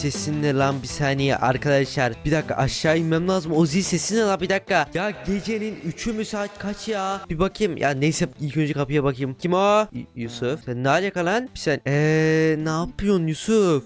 sesin ne lan bir saniye arkadaşlar. Bir dakika aşağı inmem lazım. O zil sesi ne lan bir dakika. Ya gecenin 3'ü mü saat kaç ya? Bir bakayım. Ya neyse ilk önce kapıya bakayım. Kim o? Y- Yusuf. Sen ne alaka lan? Bir sen. Eee ne yapıyorsun Yusuf?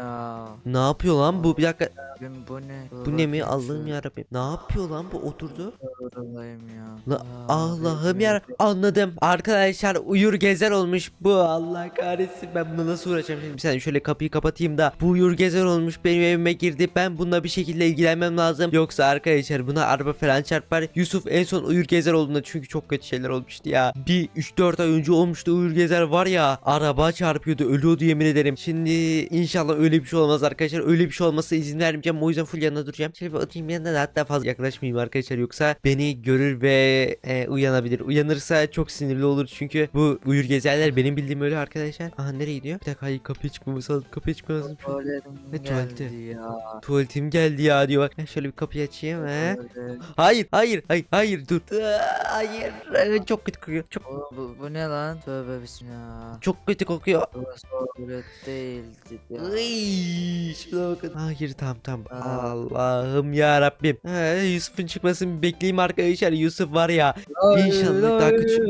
Ya Ne yapıyor lan bu? Bir dakika. abim bu ne? Bu ne mi? Allah'ım yarabbim. Ne yapıyor lan bu oturdu? Allah'ım ya. La, Allah'ım ya anladım. Arkadaşlar uyur gezer olmuş bu. Allah kahretsin ben buna nasıl uğraşacağım şimdi. Bir saniye şöyle kapıyı kapatayım da. Bu uyur gezer olmuş benim evime girdi. Ben bununla bir şekilde ilgilenmem lazım. Yoksa arkadaşlar buna araba falan çarpar. Yusuf en son uyur gezer olduğunda çünkü çok kötü şeyler olmuştu ya. Bir 3-4 ay önce olmuştu uyur gezer var ya. Araba çarpıyordu ölüyordu yemin ederim. Şimdi inşallah öyle bir şey olmaz arkadaşlar. Öyle bir şey olmasına izin vermeyeceğim. O yüzden full yanına duracağım. Şöyle bir oturayım yanına da hatta fazla yaklaşmayayım arkadaşlar. Yoksa beni görür ve e, uyanabilir. Uyanırsa çok sinirli olur çünkü bu uyur gezerler benim bildiğim öyle arkadaşlar. Aha nereye gidiyor? Bir dakika hayır kapıya çıkmamız lazım. Kapıya çıkmamız lazım. Ne tuvaleti? geldi ya. Tuvaletim geldi ya diyor bak. Şöyle bir kapıyı açayım he. Hayır hayır hayır hayır dur. Hayır Ee, çok kötü kokuyor. Çok O, bu, bu ne lan? Tövbe bismillah. çok kötü kokuyor. Burası tuvalet değildi ya. Iy, şuna bakın. Hayır tamam tamam. Aa. Allah'ım ya Rabbim. He, Yusuf'un çıkmasını bekleyeyim arkadaşlar. Yusuf var ya. İnşallah daha küçük-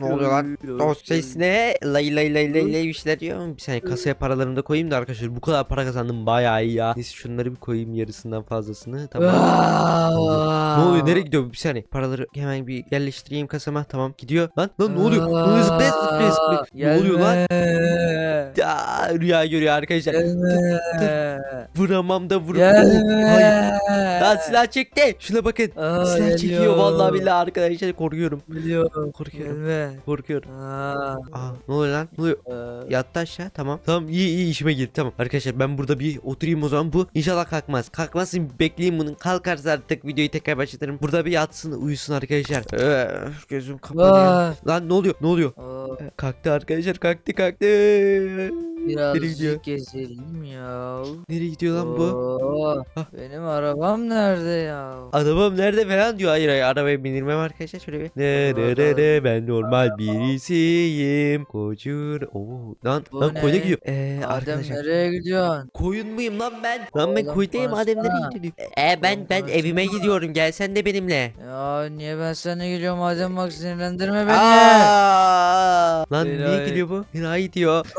Ne oluyor lan? O ses ne? Lay lay lay lay lay bir şeyler diyor. Bir saniye kasaya paralarımı da koyayım da arkadaşlar. Bu kadar para kazandım bayağı iyi ya. Neyse şunları bir koyayım yarısından fazlasını. Tamam. Ne oluyor? Nereye gidiyor? bu? Bir saniye. Paraları hemen bir yerleştireyim kasama. Tamam gidiyor. Lan lan ne oluyor? Ne oluyor? Zıplaya zıplaya zıplaya. Ne oluyor lan? Ya, rüya görüyor arkadaşlar. Gelme. Vuramam da. Hayır. Gelme. Lan silah çekti. Şuna bakın. Aa, silah çekiyor geliyor. vallahi billahi arkadaşlar korkuyorum. Biliyorum. Korkuyorum. Gelme. Korkuyorum. Aa, Aa ne oluyor lan? Ne oluyor? e, Yattı aşağı tamam. Tamam iyi iyi işime girdi tamam. Arkadaşlar ben burada bir oturayım o zaman bu inşallah kalkmaz. Kalkmasın bekleyeyim bunun. Kalkarsa artık videoyu tekrar başlatırım. Burada bir yatsın uyusun arkadaşlar. Öf, gözüm kapanıyor. Lan ne oluyor? Ne oluyor? Aa, Ee, Kalktı arkadaşlar kalktı kalktı. ー Nereye gidiyor? Birazcık gezelim ya. Nereye gidiyor lan bu? Oo, Hah. benim arabam nerede ya? Arabam nerede falan diyor. Hayır hayır arabaya bindirmem arkadaşlar şöyle bir. Ne ne ne ne ben normal birisiyim. Kocur. Oo lan Bu lan koyuna ne? gidiyor. Ee, Adem arkadaşlar. nereye gidiyorsun? Koyun muyum lan ben? Lan ben Oğlum, koydayım Adem nereye konuşsana. gidiyor? Ee ben Oğlum, ben konuşsana. evime gidiyorum. Gel sen de benimle. Ya niye ben sana gidiyorum Adem bak sinirlendirme beni. Aa! Lan niye Enayi. gidiyor bu? Enayi diyor.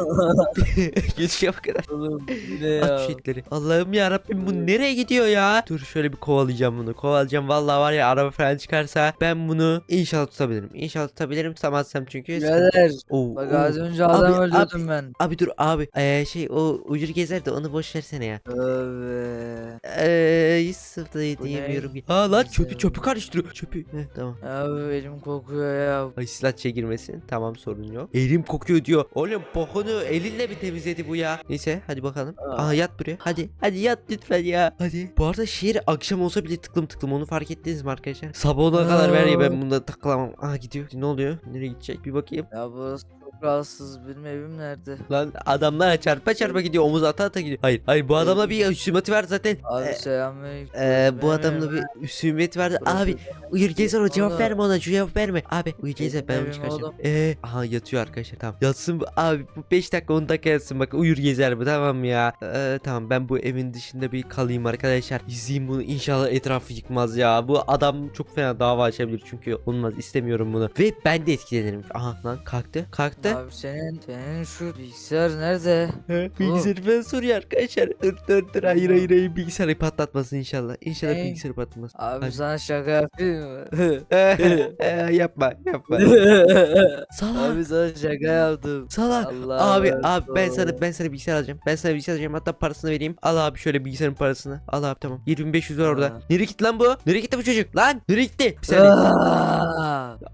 Geçiyor bu kadar. Oğlum bu ne At ya? Allah'ım ya Rabbim bu nereye gidiyor ya? Dur şöyle bir kovalayacağım bunu. Kovalayacağım. Vallahi var ya araba falan çıkarsa ben bunu inşallah tutabilirim. İnşallah tutabilirim. Tutamazsam çünkü. Birader. Oo, Bak oo. az önce adam Abi, öldürdüm ben. Abi dur abi. Ee, şey o ucur gezer de onu boş versene ya. Tövbe. Eee Yusuf da Bu ne? diyemiyorum. Aa lan çöpü çöpü karıştırıyor. Çöpü. Heh, tamam. Abi elim kokuyor ya. Ay silah girmesin. Tamam sorun yok. Elim kokuyor diyor. Oğlum bokunu elinle mi temizledi bu ya? Neyse hadi bakalım. Aa. Aa yat buraya. Hadi. Hadi yat lütfen ya. Hadi. Bu arada şehir akşam olsa bile tıklım tıklım onu fark ettiniz mi arkadaşlar? Sabah olana kadar ver ya ben bunda takılamam. Aa gidiyor. Ne oluyor? Nereye gidecek? Bir bakayım. Ya burası rahatsız. Benim evim nerede? Lan adamlar çarpa çarpa gidiyor. Omuz ata ata gidiyor. Hayır. Hayır bu adamla bir hüsümeti var zaten. Abi Ee, selamünaleyküm. Ee, bu adamla bir hüsümet vardı. Abi uyur gezer o cevap verme ona cevap verme. Abi uyur gezer ben onu çıkaracağım. oğlum. Ee, aha yatıyor arkadaşlar tamam. Yatsın bu abi bu 5 dakika 10 dakika yatsın bak uyur gezer bu tamam ya. Ee, tamam ben bu evin dışında bir kalayım arkadaşlar. İzleyeyim bunu inşallah etrafı yıkmaz ya. Bu adam çok fena dava açabilir çünkü olmaz istemiyorum bunu. Ve ben de etkilenirim. Aha lan kalktı kalktı. Abi senin senin şu bilgisayar nerede? He, Bilgisayarı ben soruyor arkadaşlar. Dur dur dur hayır hayır hayır bilgisayarı patlatmasın inşallah. İnşallah Ne? bilgisayarı patlatmasın. Abi Hadi. sana şaka yapayım mı? Yapma yapma. Salak. abi sana şaka yaptım. Salak. Allah Abi abi ben sana ben sana bilgisayar alacağım. Ben sana bilgisayar alacağım. Hatta parasını vereyim. Al abi şöyle bilgisayarın parasını. Al abi tamam. 7500 var orada. Ha. Nereye gitti lan bu? Nereye gitti bu çocuk? Lan nereye gitti? Bir saniye.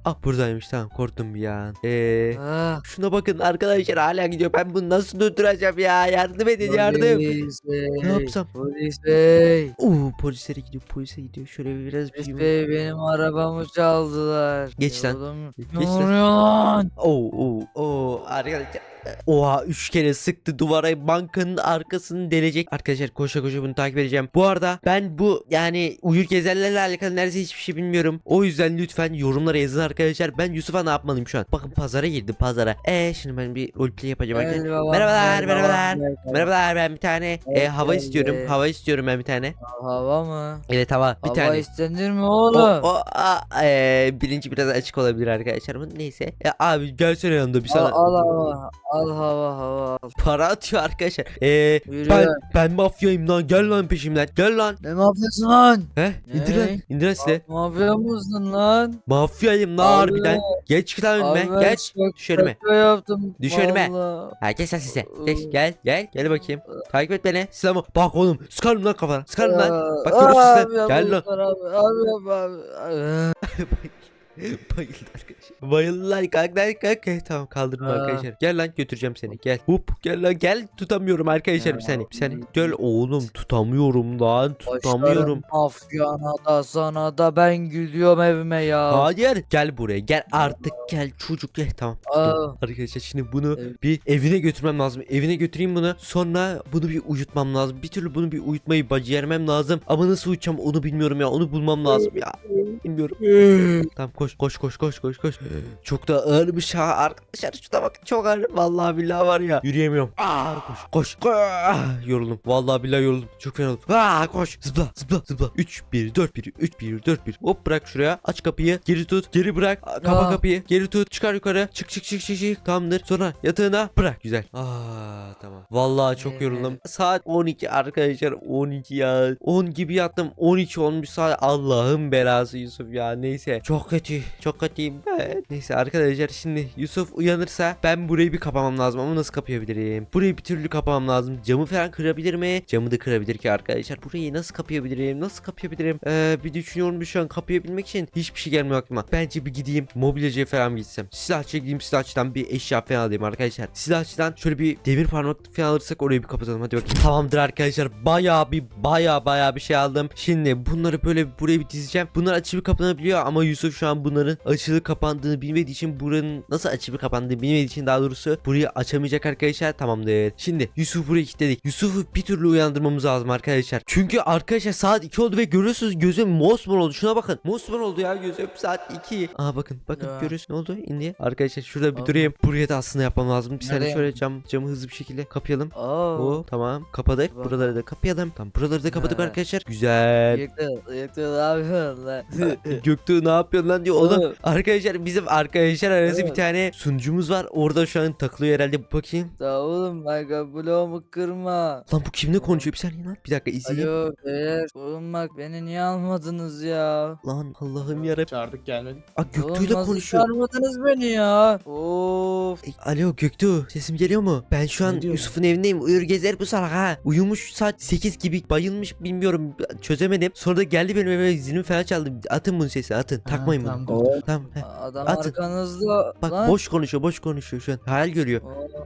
Ah buradaymış tamam korktum bir an. Eee Ah, şuna bakın arkadaşlar hala gidiyor. Ben bunu nasıl durduracağım ya? Yardım edin yardım. Polis bey. Ne yapsam? Polis bey. Oo polislere gidiyor polise gidiyor. Şöyle bir biraz Polis bir bey benim arabamı çaldılar. Geç lan. Oğlum, Geç Ne lan. oluyor lan? Oo oo oo arkadaşlar Oha 3 kere sıktı duvara bankanın arkasını delecek. Arkadaşlar koşa koşa bunu takip edeceğim. Bu arada ben bu yani uyur gezerlerle alakalı neredeyse hiçbir şey bilmiyorum. O yüzden lütfen yorumlara yazın arkadaşlar. Ben Yusuf'a ne yapmalıyım şu an? Bakın pazara girdi pazara. E şimdi ben bir roleplay yapacağım arkadaşlar. Merhabalar merhabalar. gel, gel. Merhabalar ben bir tane e, hava istiyorum. Hava istiyorum ben bir tane. Hava mı? Evet hava bir Hava tane. istenir mi O, oğlum? o a, e, bilinci biraz açık olabilir arkadaşlar neyse. Ya abi gelsene yanında bir sana Al, al hava. Al hava hava. al. para atıyor arkadaşlar. E, Yürü. ben ben mafyayım lan gel lan peşimden gel lan. Ne yapıyorsun lan? He indir lan indir lan silahı. Mafya mısın lan? Mafyayım lan Abi, harbiden. Geç lan Abi önüme ben geç. çok Düş önüme. şaka yaptım. Düş önüme. geç sen size. Geç gel gel gel bakayım. Takip et beni. Silahımı. Bak oğlum sıkarım lan kafana. Sıkarım lan. Ya, Bak görürsün sen. abi, Gel lan. Abi abi abi. abi. Bayıldı arkadaşlar. Bayıldılar kalk lan kalk. Eh, Tamam kaldırdım Aa. arkadaşlar. Gel lan götüreceğim seni gel. Hop gel lan gel. Tutamıyorum arkadaşlar bir saniye. Bir saniye. Gel oğlum tutamıyorum lan. Tutamıyorum. Mafyana da sana da ben gidiyorum evime ya. Hayır gel buraya gel artık gel çocuk gel tamam. Aa. Arkadaşlar şimdi bunu Evet. bir evine götürmem lazım. Evine götüreyim bunu. Sonra bunu bir uyutmam lazım. Bir türlü bunu bir uyutmayı becermem lazım. Ama nasıl uyutacağım onu bilmiyorum ya. Onu bulmam lazım ya. Bilmiyorum. Tamam koş koş koş koş koş koş. Çok da ağırmış ha arkadaşlar. Şuna bakın çok ağır. Vallahi billahi var ya. Yürüyemiyorum. Aa, koş koş. koş. Ah, yoruldum. Vallahi billahi yoruldum. Çok fena oldum. Aa, koş. Zıpla zıpla zıpla. 3 1 4 1 3 1 4 1. Hop bırak şuraya. Aç kapıyı. Geri tut. Geri bırak. Aa, Kapa Ya. kapıyı. Geri tut. Çıkar yukarı. Çık çık çık çık çık. Tamamdır. Sonra yatağına bırak. Güzel. Aa tamam. Vallahi çok Ee. yoruldum. Saat 12 arkadaşlar. 12 ya. 10 gibi yattım. 12 olmuş saat. Allah'ın belası Yusuf ya. Neyse. Çok kötü. Çok kötüyüm ben. Neyse arkadaşlar şimdi Yusuf uyanırsa ben burayı bir kapamam lazım ama nasıl kapayabilirim? Burayı bir türlü kapamam lazım. Camı falan kırabilir mi? Camı da kırabilir ki arkadaşlar. Burayı nasıl kapayabilirim? Nasıl kapayabilirim? Ee, bir düşünüyorum şu an kapayabilmek için hiçbir şey gelmiyor aklıma. Bence bir gideyim mobilyacıya falan gitsem. Silahçıya gideyim silahçıdan bir eşya falan alayım arkadaşlar. Silahçıdan şöyle bir demir parmak falan alırsak orayı bir kapatalım. Hadi bakayım. Tamamdır arkadaşlar. Bayağı bir bayağı bayağı bir şey aldım. Şimdi bunları böyle buraya bir dizeceğim. Bunlar açılıp kapanabiliyor ama Yusuf şu an bunların açılıp kapandığını bilmediği için buranın nasıl açılıp kapandığını bilmediği için daha doğrusu burayı açamayacak arkadaşlar. Tamamdır. Şimdi Yusuf buraya kilitledik. Yusuf'u bir türlü uyandırmamız lazım arkadaşlar. Çünkü arkadaşlar saat 2 oldu ve görüyorsunuz gözüm mosmor oldu. Şuna bakın. Mosmor oldu ya gözüm saat 2. Aa bakın bakın Ya. görüyorsun ne oldu indi. Arkadaşlar şurada bir durayım. Buraya da aslında yapmam lazım. Bir saniye şöyle cam camı hızlı bir şekilde kapayalım. Aa. O tamam kapadık. Bak. Buraları da kapayalım. Tamam buraları da kapadık Ha. arkadaşlar. Güzel. Yıktı, yıktı ne yapıyorsun lan? Göktuğ ne yapıyorsun lan diyor oğlum. Arkadaşlar bizim arkadaşlar arası bir Evet. tane sunucumuz var. Orada şu an takılıyor herhalde. Bir bakayım. Ya oğlum bak bloğumu kırma. Lan bu kimle konuşuyor bir saniye lan. Bir dakika izleyeyim. Alo beyler. Oğlum bak beni niye almadınız ya? Lan Allah'ım yarabbim. Çağırdık gelmedin. Aa Oğlum Göktuğ'yla nasıl konuşuyor. çağırmadınız beni ya? Of. E, Alo Göktuğ sesim geliyor mu? Ben şu an diyor? Yusuf'un evindeyim. Uyur gezer bu salak ha. Uyumuş saat 8 gibi bayılmış bilmiyorum. Çözemedim. Sonra da geldi benim eve zilimi falan çaldı. Atın bunu sesi atın. Takmayın bunu. Tamam, Tamam. tamam. heh. Adam Atın. arkanızda. Bak lan. boş konuşuyor boş konuşuyor şu an. Hayal görüyor.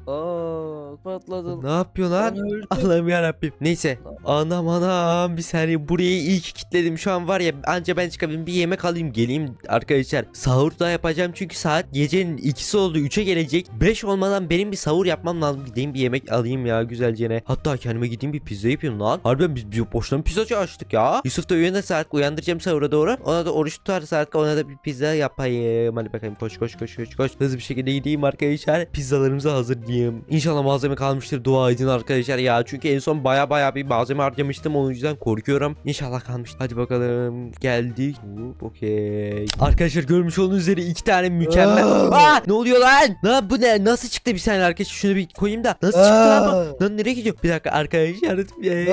Aa, aa, patladı. Ne yapıyor lan? Ben öldüm. Allah'ım yarabbim. Neyse. Anam anam bir saniye burayı iyi ki kilitledim. Şu an var ya anca ben çıkabilirim. Bir yemek alayım geleyim arkadaşlar. Sahur da yapacağım çünkü saat gecenin ikisi oldu. 3'e gelecek. 5 olmadan benim bir sahur yapmam lazım. Gideyim bir yemek alayım ya güzelce. Hatta kendime gideyim bir pizza yapayım lan. Harbiden biz, biz boşuna bir pizzacı açtık ya. Yusuf da uyanırsa artık uyandıracağım sahura doğru. Ona da oruç tutarsa artık ona da bir pizza yapayım. Hadi bakalım koş koş koş koş koş. Hızlı bir şekilde gideyim arkadaşlar. Pizzalarımızı hazırlayayım. İnşallah malzeme kalmıştır. Dua edin arkadaşlar ya. Çünkü en son baya baya bir malzeme harcamıştım. O yüzden korkuyorum. İnşallah kalmıştır. Hadi bakalım. Geldik. Okey. Arkadaşlar görmüş olduğunuz üzere iki tane mükemmel. Aa! Aa, ne oluyor lan? Ne bu ne? Nasıl çıktı bir saniye arkadaşlar? Şunu bir koyayım da. Nasıl çıktı lan bu? Lan nereye gidiyor? Bir dakika arkadaşlar. Ee,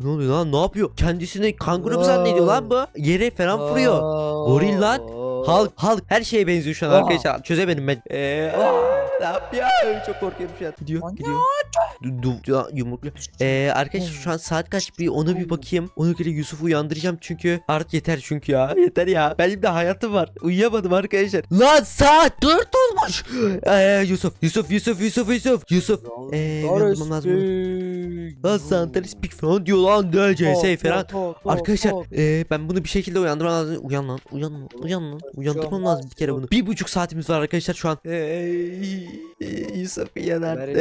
Ne oluyor lan? Ne yapıyor? Kendisini kanguru mu zannediyor lan bu? Yere falan vuruyor. Goril lan. Halk, halk her şeye benziyor şu an arkadaşlar. Çözemedim ben. Eee ne yapıyor? Çok korkuyorum şu an. Gidiyor, Manyak. gidiyor. Du, du, ya, yumruklu. Eee arkadaşlar şu an saat kaç bir ona bir bakayım. Ona göre Yusuf'u uyandıracağım çünkü artık yeter çünkü ya. Yeter ya. Benim de hayatım var. Uyuyamadım arkadaşlar. Lan saat 4 olmuş. Eee Yusuf, Yusuf, Yusuf, Yusuf, Yusuf. Yusuf. Eee uyandırmam lazım. Lan Santalis Pik falan diyor lan DCS falan. Arkadaşlar eee, ben bunu bir şekilde uyandırmam lazım. Uyan lan uyan lan uyan lan. Uyandırmam lazım bir kere bunu. Bir buçuk saatimiz var arkadaşlar şu an. Ey, Yusuf uyan artık.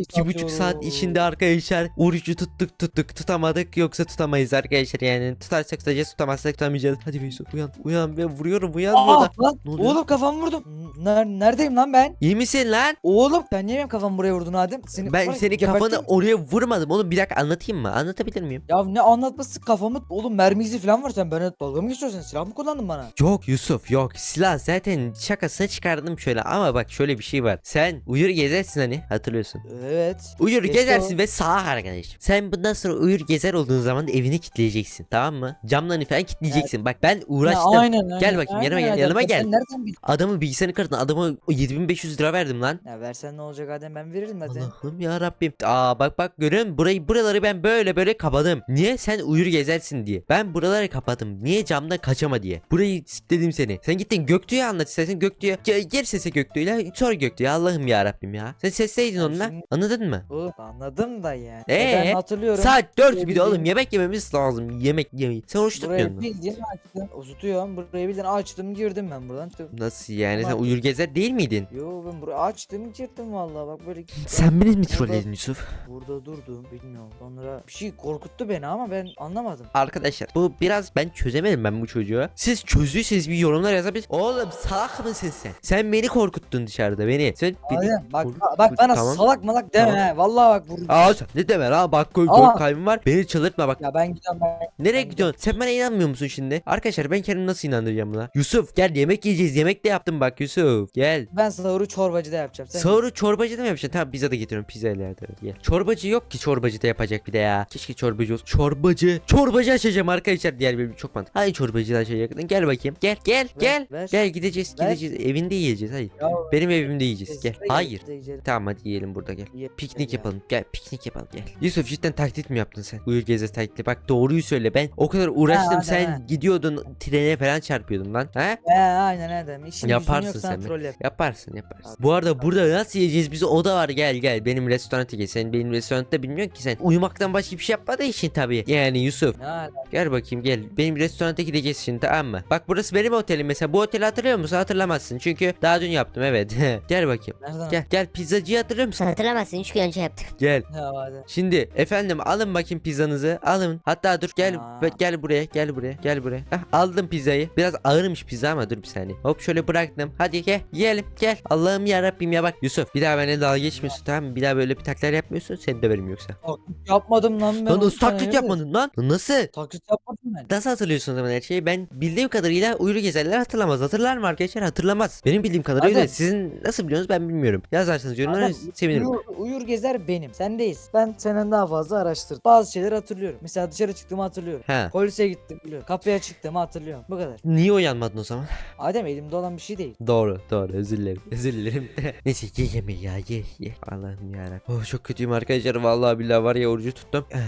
İki buçuk saat içinde arkadaşlar orucu tuttuk tuttuk tutamadık yoksa tutamayız arkadaşlar yani tutarsak tutacağız tutamazsak tutamayacağız. Hadi be Yusuf uyan uyan ben vuruyorum uyan Aa, burada. lan, Ne oluyor? oğlum kafamı vurdum. Ner neredeyim lan ben? İyi misin lan? Oğlum sen niye benim kafamı buraya vurdun Adem? Seni Ben senin kafanı oraya vurmadım oğlum bir dakika anlatayım mı? Anlatabilir miyim? Ya ne anlatması kafamı oğlum mermi izi falan var sen bana dalga mı geçiyorsun silah mı kullandın bana? Yok Yusuf yok silah zaten şakasına çıkardım şöyle ama bak şöyle bir şey var. Sen uyur gezersin hani hatırlıyorsun. Evet. Uyur gezersin o. ve sağ arkadaşım. Sen bundan sonra uyur gezer olduğun zaman evini kilitleyeceksin tamam mı? Camlarını falan kilitleyeceksin. Bak ben uğraştım. Ya, aynen, aynen, Gel bakayım, yanıma aynen gel, Adem. yanıma Ya gel. Nereden? Adamın bilgisayarını kırdın. Adama 7500 lira verdim lan. Ya versen ne olacak Adem ben veririm zaten. Allah'ım ya Rabbim. Aa bak bak görüyor musun? Burayı buraları ben böyle böyle kapadım. Niye? Sen uyur gezersin diye. Ben buraları kapadım. Niye camdan kaçama diye. Burayı dedim seni. Sen gittin Göktuğ'u anlat istersen Göktuğ'u. Gel, gel sese Göktuğ'yla sor Göktuğ'u. Allah'ım ya Rabbim ya. Sen sesleydin Ya onunla. Anladın mı? Oğlum anladım da yani. Ee? ben hatırlıyorum. Saat 4 bir de oğlum yemek yememiz lazım. Yemek yemeyi. Sen oruç tutmuyorsun Burayı mu? bildiğin açtım. Uzutuyorum. Burayı bildiğin açtım girdim ben buradan. Çıktım. Nasıl yani? Sen Ama- uyur gezer değil miydin? Yo ben burayı açtım girdim vallahi bak böyle. Sen beni mi trolledin Yusuf? Burada durdum bilmiyorum. Sonra bir şey korkuttu beni ama ben anlamadım. Arkadaşlar bu biraz ben çözemedim ben bu çocuğu. Siz çözdüyseniz bir yorumlar yazabilirsiniz. Oğlum salak mısın sen? Sen beni korkuttun dışarıda beni. Sen beni... Adem bak Vur- bak bana tamam. salak malak deme Tamam. he. Vallahi bak vur. Aa sen ne deme ha bak gol, Aa. kaybım var. Beni çıldırtma bak. Ya ben gidiyorum ben. Nereye ben gidiyorsun? Sen bana inanmıyor musun şimdi? Arkadaşlar ben kendimi nasıl inandıracağım buna? Yusuf gel yemek yiyeceğiz. Yemek de yaptım bak Yusuf. Gel. Ben sahuru çorbacıda yapacağım. Sen Sahuru çorbacıda mı yapacaksın? Tamam pizza da getiriyorum. Pizza ile hadi, hadi gel. Çorbacı yok ki çorbacıda yapacak bir de ya. Keşke çorbacı olsun. Çorbacı. Çorbacı açacağım arkadaşlar. Diğer bölüm çok mantıklı. Hadi çorbacı da açacaktın. Gel bakayım. Gel gel Ver, gel. ver. Gel gideceğiz Ver. gideceğiz. Evinde yiyeceğiz. Hayır. Ya, Benim evimde yiyeceğiz. Gel. Hayır. Yiyeceğiz. Tamam hadi yiyelim burada gel. Yiyelim Piknik ya. yapalım. Gel piknik yapalım gel. Yusuf cidden taklit mi yaptın sen? Uyur geze taklidi. Bak doğruyu söyle. Ben o kadar uğraştım. hadi, sen ha. gidiyordun trene falan çarpıyordun lan. He? He aynen Adem. İşin Yaparsın sen yap. Yaparsın yaparsın. Bu arada burada nasıl yiyeceğiz? Bize oda var gel gel. Benim restorana gel. Sen benim restoranda bilmiyorsun ki sen. Uyumaktan başka bir şey yapmadığı için tabii. Yani Yusuf. Ala? Gel bakayım gel. Benim restoranta gideceğiz şimdi tamam mı? Bak burası benim otelim mesela. Bu oteli hatırlıyor musun? Hatırlamazsın. Çünkü daha dün yaptım evet. gel bakayım. Nereden? Gel gel pizzacıyı hatırlıyor musun? Hatırlamazsın 3 gün önce yaptık. Gel. Ya Adem. Şimdi efendim alın bakayım pizzanızı. Alın. Hatta dur gel Aa. be- gel buraya gel buraya gel buraya. Hah, aldım pizzayı. Biraz ağırmış pizza ama dur bir saniye. Hop şöyle bıraktım. Hadi gel yiyelim gel. Allah'ım ya Rabbim ya bak. Yusuf bir daha benimle dalga geçmiyorsun tamam mı? Bir daha böyle bir taklar yapmıyorsun. Seni döverim yoksa. Taklit yapmadım lan ben. Lan sana taklit yapmadın lan? Nasıl? Taklit yapmadım ben. Nasıl hatırlıyorsun o zaman her şeyi? Ben bildiğim kadarıyla uyuru gezerler hatırlamaz. Hatırlar mı arkadaşlar? Hatırlamaz. Benim bildiğim kadarıyla öyle. Adem. Sizin nasıl biliyorsunuz ben bilmiyorum. Yazarsanız yorumlara sevinirim. Uyur, uyur gezer benim. Sendeyiz. Ben senden daha fazla araştırdım. Bazı şeyleri hatırlıyorum. Mesela dışarı çıktığımı hatırlıyorum. Ha. Polise gittim biliyorum. Kapıya çıktığımı hatırlıyorum. Bu kadar. Niye uyanmadın o zaman? Adem elimde olan bir şey değil. Doğru doğru özür dilerim özür dilerim. Neyse ye yemeği ya ye ye. Allah'ım yarabbim. Oh çok kötüyüm arkadaşlar vallahi billahi var ya orucu tuttum. Ee,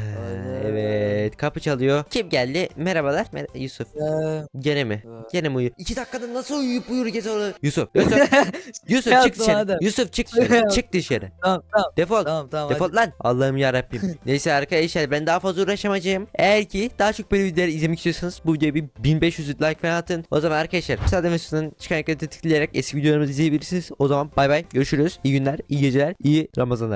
evet kapı çalıyor. Kim geldi? Merhabalar. Mer Yusuf. Ee, Gene mi? Ee. Gene mi uyuyor? İki dakikada nasıl uyuyup uyur gezer? Yusuf. Yusuf. Yusuf çık dışarı. Adem? Yusuf çık dışarı. çık dışarı. tamam tamam Defol. tamam tamam. Defol lan. Allah'ım yarabbim. Neyse arkadaşlar ben daha fazla uğraşamayacağım. Eğer ki daha çok böyle videolar izlemek istiyorsanız bu videoya bir 1500 like falan atın. O zaman arkadaşlar ve soldan çıkan ekranı tıklayarak eski videolarımızı izleyebilirsiniz. O zaman bay bay görüşürüz. İyi günler, iyi geceler, iyi Ramazanlar.